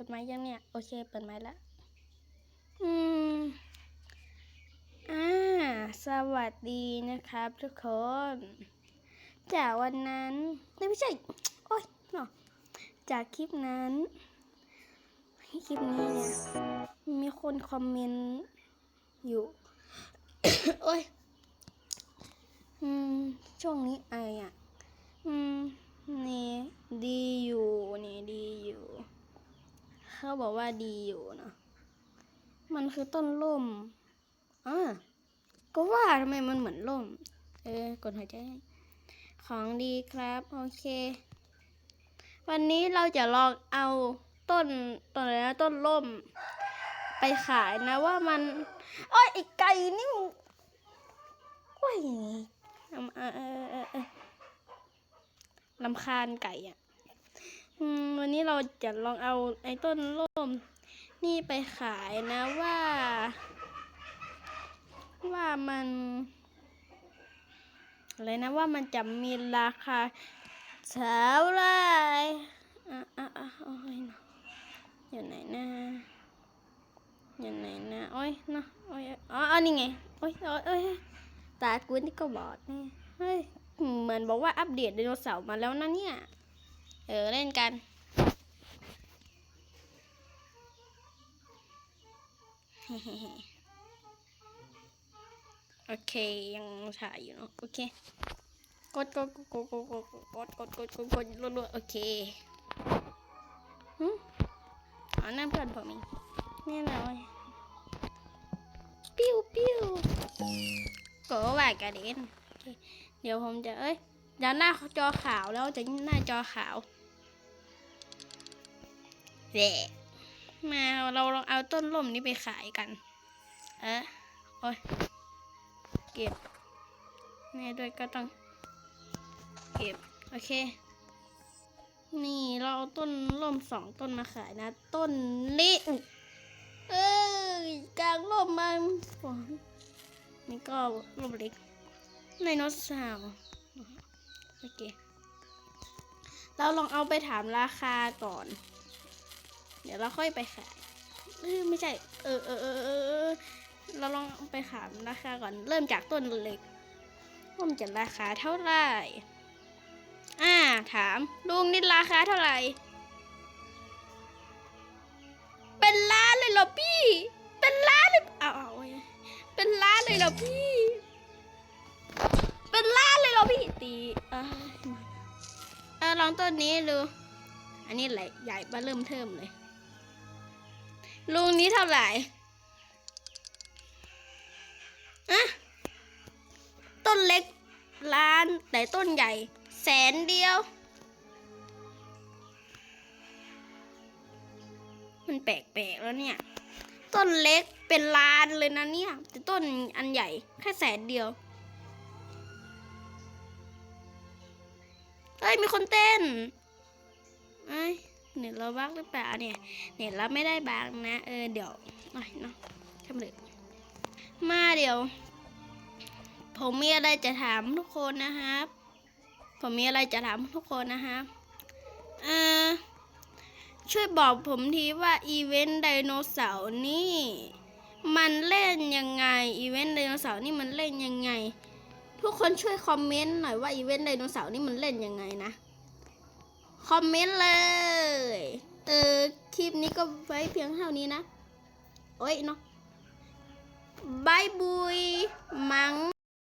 ปิดไม้ยังเนี่ย โอเค เปิดไม้แล้วอืม อ่า สวัสดีนะครับทุกคน จากวันนั้น ไม่ใช่ โอ๊ยเนาะจากคลิปนั้นคลิปนี้เนี่ย มีคนคอมเมนต์อยู่ โอ๊ยอืม ช่วงนี้ไออะ อืม นี่ดีอยู่ นี่ดีอยู่ เขาบอกว่าดีอยู่เนะมันคือต้นร่มอ่าก็ว่าทำไมมันเหมือนร่ม เออกดหัวใจ ของดีครับ โอเค วันนี้เราจะลองเอาต้นต้นอะไรนะต้นร่ม ไปขายนะว่ามันอ้ยไอไก่นี่มันโอ้ยลำเออเออเออเออลำคาญไก่อะ วันนี้เราจะลองเอาไอ้ต้นร่มนี่ไปขายนะว่า ว่ามันอะไรนะว่ามันจะมีราคาเท่าไรอะอะอะโอ้ยนะอยู่ไหนนะอยู่ไหนนะโอ้ยนะโอ้ยอ๋ออันนี้ไงโอ้ยโอ้ยโอ้ยตากูนี่ก็บอดนี่เฮ้ยเหมือนบอกว่าอัปเดตไดโนเสาร์มาแล้วนะเนี่ย เออเล่นกัน โอเคยังถ่ายอยู่เนาะโอเคกดกดกดกดกดกดกดกดกดกดรัวๆโอเคหึอ๋อนั่นเพื่อนผมเองนี่นะเว้ยปิ้วปิ้วก็ว่ากระเด็นโอเคเดี๋ยวผมจะเอ้ยเดี๋ยวหน้าจอขาวแล้วจะหน้าจอขาว แหละมาเราลองเอาต้นร่มนี้ไปขายกัน เอะโอ้ยเก็บแม่ด้วยก็ต้อง เก็บ โอเค นี่เราเอาต้นร่มสองต้นมาขายนะ ต้นนี้เอ้ยกลางร่มมันฝนนี่ก็ร่มเล็กไดโนเสาร์โอเค เราลองเอาไปถามราคาก่อน เดี๋ยวเราค่อยไปขายไม่ใช่ เออเออเออเออเราลองไปถามราคาก่อน เริ่มจากต้นเล็กว่ามันจะราคาเท่าไหร่ อ่า ถามลุงนี่ราคาเท่าไหร่ เป็นล้านเลยเหรอพี่ เป็นล้านเลยเอาเอาเว้ยเป็นล้านเลยเหรอพี่ เป็นล้านเลยเหรอพี่ ตีเออเออลองต้นนี้ดู อันนี้ใหญ่ใหญ่มาเริ่มเทิมเลย ลุงนี้เท่าไหร่อะต้นเล็กล้านแต่ต้นใหญ่แสนเดียว มันแปลกๆแล้วเนี่ย ต้นเล็กเป็นล้านเลยนะเนี่ย แต่ต้นอันใหญ่แค่แสนเดียวเอ้ย มีคนเต้น เอ้ย เน็ตเราบ้างหรือเปล่าเนี่ยเน็ตเราไม่ได้บางนะเออเดี๋ยวหน่อยเนาะทำเลยมาเดี๋ยว ผมมีอะไรจะถามทุกคนนะครับ ผมมีอะไรจะถามทุกคนนะครับเออช่วยบอกผมทีว่าอีเวนต์ไดโนเสาร์นี่มันเล่นยังไงอีเวนต์ไดโนเสาร์นี่มันเล่นยังไงทุกคนช่วยคอมเมนต์หน่อยว่าอีเวนต์ไดโนเสาร์นี่มันเล่นยังไงนะ คอมเมนต์เลย เออคลิปนี้ก็ไว้เพียงเท่านี้นะ โอ้ยเนาะบายบุยมัง